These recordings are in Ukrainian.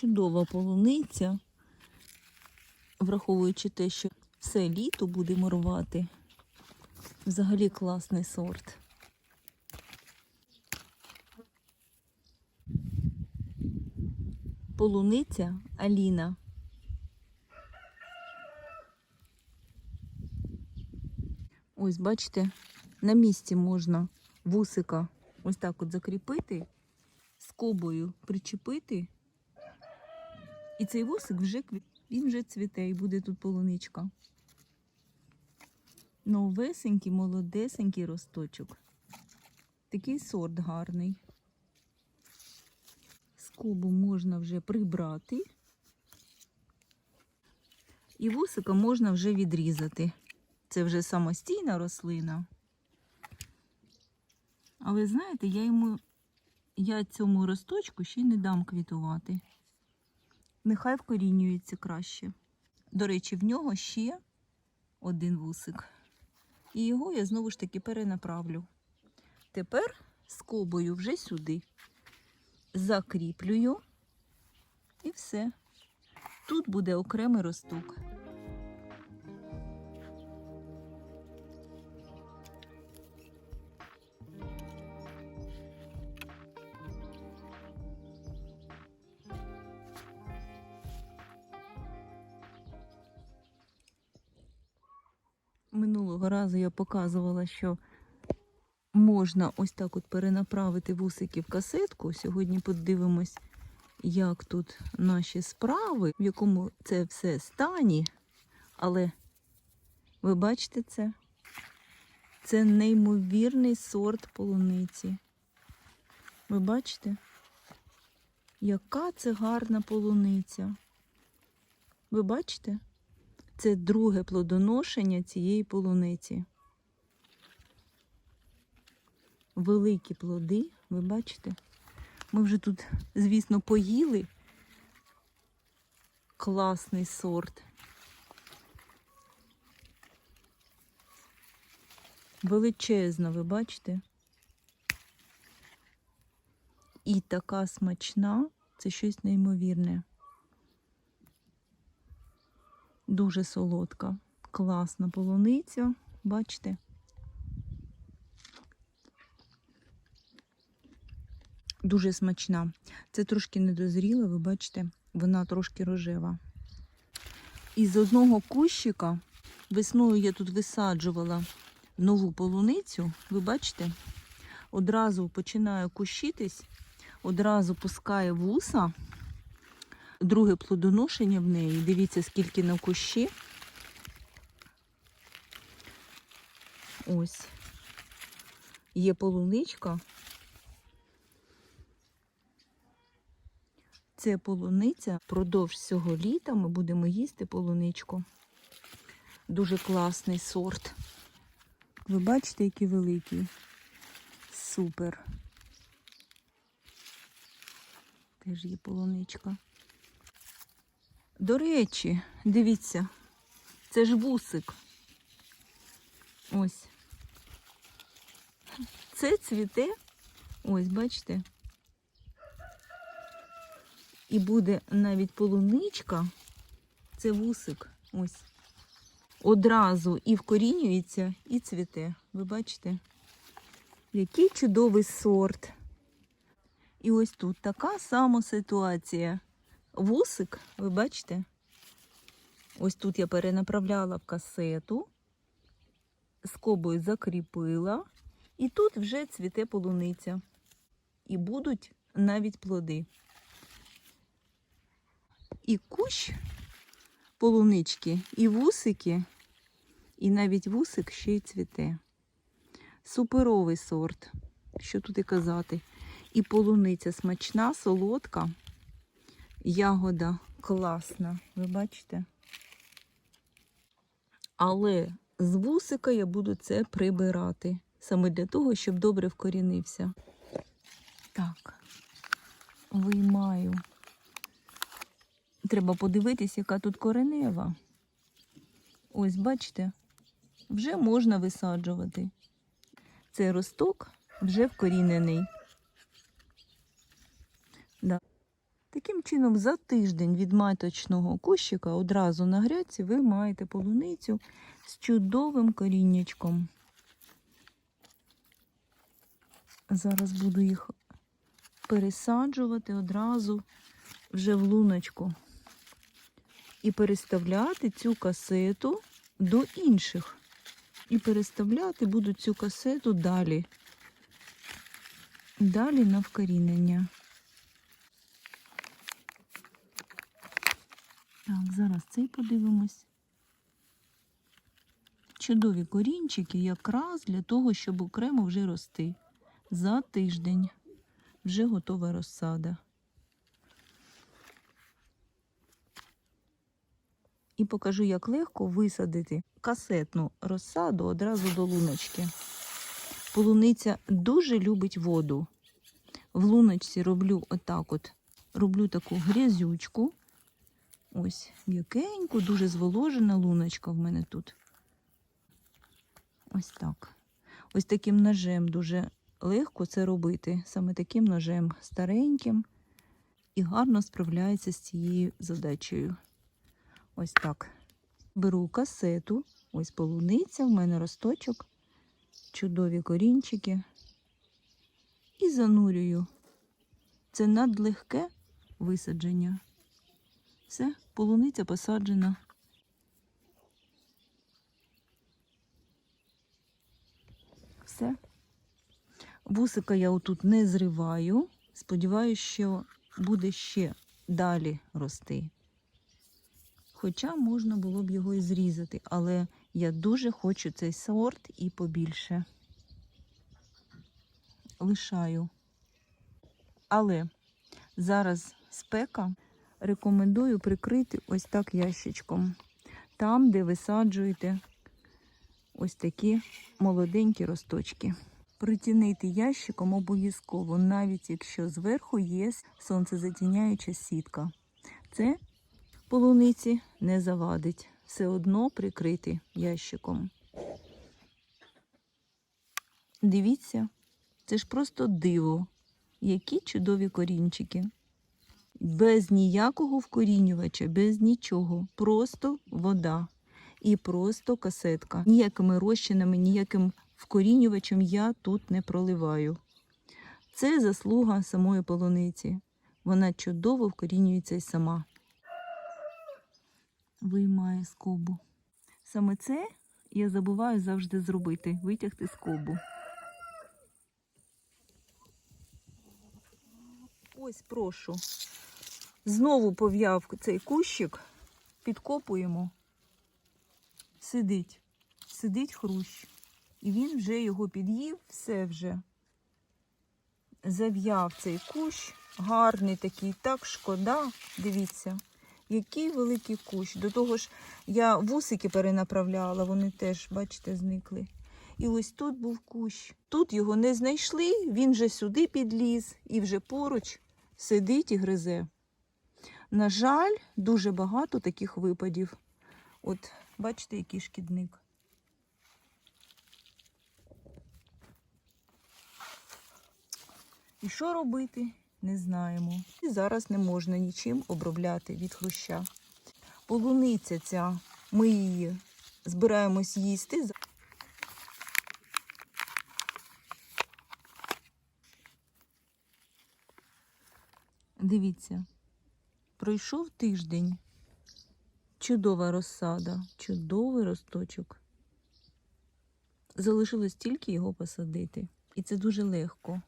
чудова полуниця, враховуючи те, що все літо будемо рвати. Взагалі класний сорт. Полуниця Аліна. Ось, бачите, на місці можна вусика ось так от закріпити, скобою причепити. І цей вусик вже він вже цвіте і буде тут полуничка. Новесенький, молодесенький росточок. Такий сорт гарний. Скобу можна вже прибрати. І вусика можна вже відрізати. Це вже самостійна рослина. Але знаєте, я йому, я цьому росточку ще й не дам квітувати. Нехай вкорінюється краще. До речі, в нього ще один вусик. І його я знову ж таки перенаправлю. Тепер скобою вже сюди закріплюю і все. Тут буде окремий росток. Разу я показувала, що можна ось так от перенаправити вусики в касетку. Сьогодні подивимось, як тут наші справи, в якому це все стані. Але ви бачите це? Це неймовірний сорт полуниці. Ви бачите? Яка це гарна полуниця? Ви бачите? Це друге плодоношення цієї полуниці. Великі плоди, ви бачите? Ми вже тут, звісно, поїли. Класний сорт. Величезна, ви бачите? І така смачна, це щось неймовірне. Дуже солодка, класна полуниця, бачите? Дуже смачна. Це трошки недозріла, ви бачите, вона трошки рожева. Із одного кущика весною я тут висаджувала нову полуницю, ви бачите, одразу починає кущитись, одразу пускає вуса друге плодоношення в неї. Дивіться, скільки на кущі. Ось. Є полуничка. Це полуниця. Продовж цього літа ми будемо їсти полуничку. Дуже класний сорт. Ви бачите, який великий. Супер. Теж є полуничка. До речі, дивіться, це ж вусик. Ось. Це цвіте. Ось, бачите? І буде навіть полуничка. Це вусик. Ось. Одразу і вкорінюється, і цвіте. Ви бачите? Який чудовий сорт. І ось тут така сама ситуація вусик, ви бачите? Ось тут я перенаправляла в касету, скобою закріпила, і тут вже цвіте полуниця. І будуть навіть плоди. І кущ полунички, і вусики, і навіть вусик ще й цвіте. Суперовий сорт, що тут і казати. І полуниця смачна, солодка. Ягода класна, ви бачите? Але з вусика я буду це прибирати. Саме для того, щоб добре вкорінився. Так, виймаю. Треба подивитись, яка тут коренева. Ось, бачите, вже можна висаджувати. Цей росток вже вкорінений. Таким чином, за тиждень від маточного кущика одразу на грядці ви маєте полуницю з чудовим коріннячком. Зараз буду їх пересаджувати одразу вже в луночку і переставляти цю касету до інших. І переставляти буду цю касету далі. Далі на вкорінення. Так, зараз цей подивимось. Чудові корінчики якраз для того, щоб окремо вже рости. За тиждень вже готова розсада. І покажу, як легко висадити касетну розсаду одразу до луночки. Полуниця дуже любить воду. В луночці роблю отак от. Роблю таку грязючку. Ось м'якеньку, дуже зволожена луночка в мене тут. Ось так. Ось таким ножем дуже легко це робити. Саме таким ножем стареньким і гарно справляється з цією задачею. Ось так. Беру касету, ось полуниця, в мене росточок, чудові корінчики. І занурюю. Це надлегке висадження. Все, полуниця посаджена. Все. Вусика я отут не зриваю. Сподіваюся, що буде ще далі рости. Хоча можна було б його і зрізати, але я дуже хочу цей сорт і побільше. Лишаю. Але зараз спека рекомендую прикрити ось так ящичком. Там, де висаджуєте ось такі молоденькі росточки. Притінити ящиком обов'язково, навіть якщо зверху є сонцезатіняюча сітка. Це полуниці не завадить. Все одно прикрити ящиком. Дивіться, це ж просто диво. Які чудові корінчики. Без ніякого вкорінювача, без нічого. Просто вода і просто касетка. Ніякими розчинами, ніяким вкорінювачем я тут не проливаю. Це заслуга самої полуниці. Вона чудово вкорінюється й сама. Виймає скобу. Саме це я забуваю завжди зробити витягти скобу. Ось прошу. Знову пов'яв цей кущик, підкопуємо. Сидить, сидить хрущ. І він вже його під'їв, все вже. Зав'яв цей кущ, гарний такий, так шкода. Дивіться, який великий кущ. До того ж, я вусики перенаправляла, вони теж, бачите, зникли. І ось тут був кущ. Тут його не знайшли, він вже сюди підліз і вже поруч сидить і гризе. На жаль, дуже багато таких випадів. От, бачите, який шкідник. І що робити, не знаємо. І зараз не можна нічим обробляти від хруща. Полуниця ця, ми її збираємось їсти. Дивіться, пройшов тиждень. Чудова розсада, чудовий росточок. Залишилось тільки його посадити. І це дуже легко.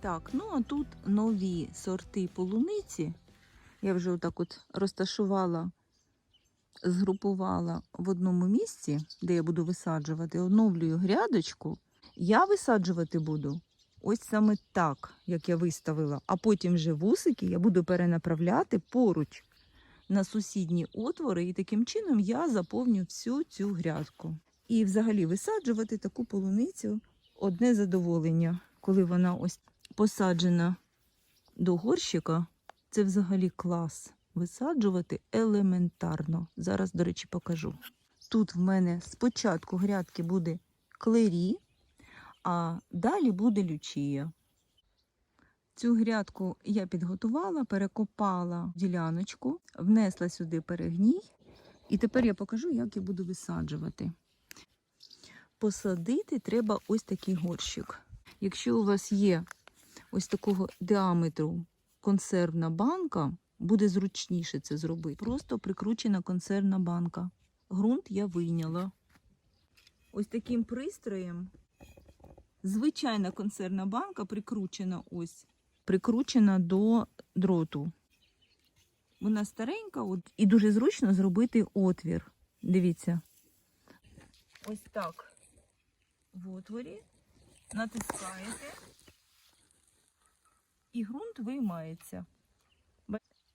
Так, ну а тут нові сорти полуниці. Я вже отак от розташувала, згрупувала в одному місці, де я буду висаджувати, оновлюю грядочку. Я висаджувати буду ось саме так, як я виставила, а потім вже вусики я буду перенаправляти поруч на сусідні отвори, і таким чином я заповню всю цю грядку. І взагалі висаджувати таку полуницю одне задоволення, коли вона ось посаджена до горщика, це взагалі клас. Висаджувати елементарно. Зараз, до речі, покажу. Тут в мене спочатку грядки буде клері, а далі буде лючія. Цю грядку я підготувала, перекопала діляночку, внесла сюди перегній, і тепер я покажу, як я буду висаджувати. Посадити треба ось такий горщик. Якщо у вас є ось такого діаметру консервна банка, буде зручніше це зробити. Просто прикручена консервна банка. Грунт я вийняла. Ось таким пристроєм. Звичайна консервна банка прикручена ось, прикручена до дроту. Вона старенька от, і дуже зручно зробити отвір. Дивіться. Ось так. В отворі натискаєте, і ґрунт виймається.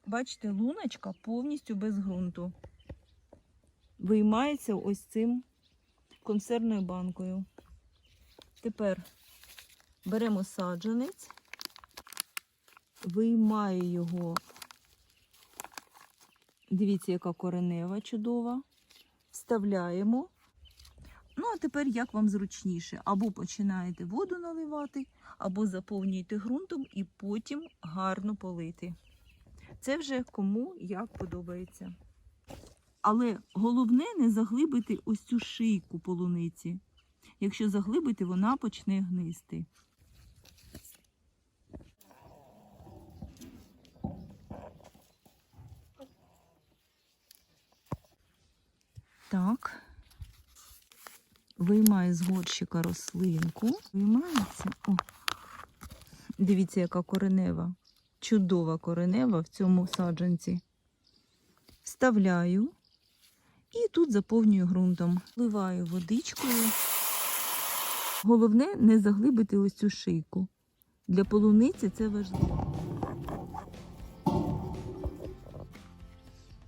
Ба- Бачите, луночка повністю без ґрунту. Виймається ось цим консервною банкою. Тепер беремо саджанець, виймаю його. Дивіться, яка коренева чудова. Вставляємо. Ну, а тепер як вам зручніше. Або починаєте воду наливати, або заповнюєте ґрунтом і потім гарно полити. Це вже кому як подобається. Але головне не заглибити ось цю шийку полуниці. Якщо заглибити, вона почне гнисти. Так. Виймаю з горщика рослинку. Виймається. О. Дивіться, яка коренева. Чудова коренева в цьому саджанці. Вставляю і тут заповнюю ґрунтом. Вливаю водичкою. Головне не заглибити ось цю шийку. Для полуниці це важливо.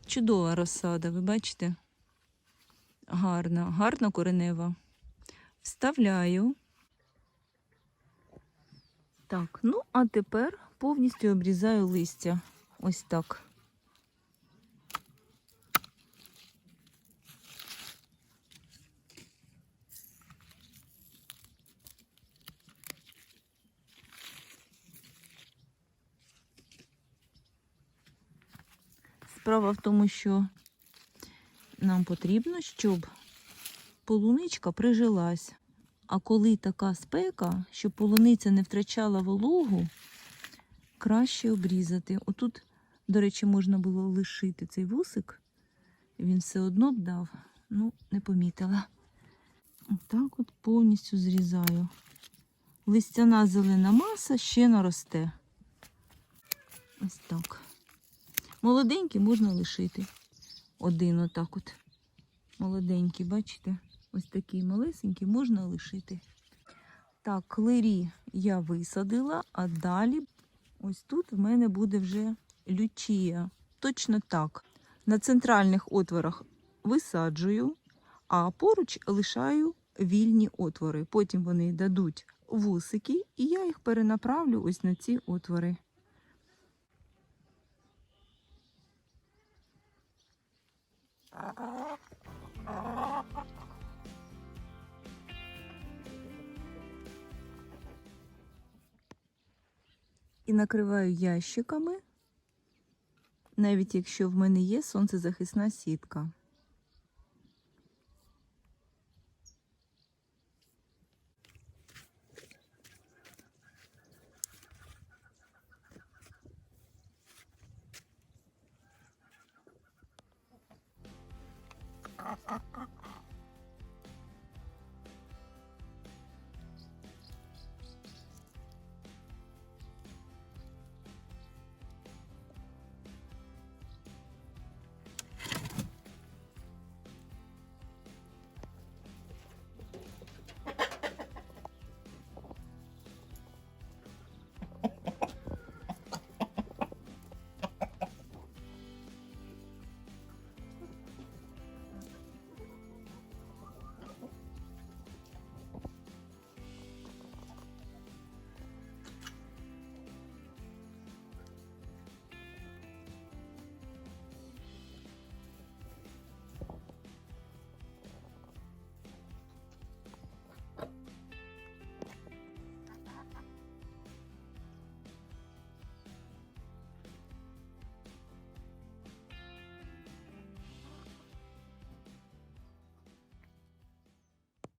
Чудова розсада, ви бачите? Гарна, гарна коренева. Вставляю. Так, ну а тепер повністю обрізаю листя. Ось так. Справа в тому, що нам потрібно, щоб полуничка прижилась. А коли така спека, щоб полуниця не втрачала вологу, краще обрізати. Отут, до речі, можна було лишити цей вусик, він все одно б дав, ну, не помітила. Отак от повністю зрізаю. Листяна зелена маса ще наросте. Ось так. Молоденький можна лишити. Один отак от. Молоденький, бачите? Ось такий малесенький можна лишити. Так, клері я висадила, а далі ось тут в мене буде вже лючія. Точно так. На центральних отворах висаджую, а поруч лишаю вільні отвори. Потім вони дадуть вусики, і я їх перенаправлю ось на ці отвори. Накриваю ящиками, навіть якщо в мене є сонцезахисна сітка.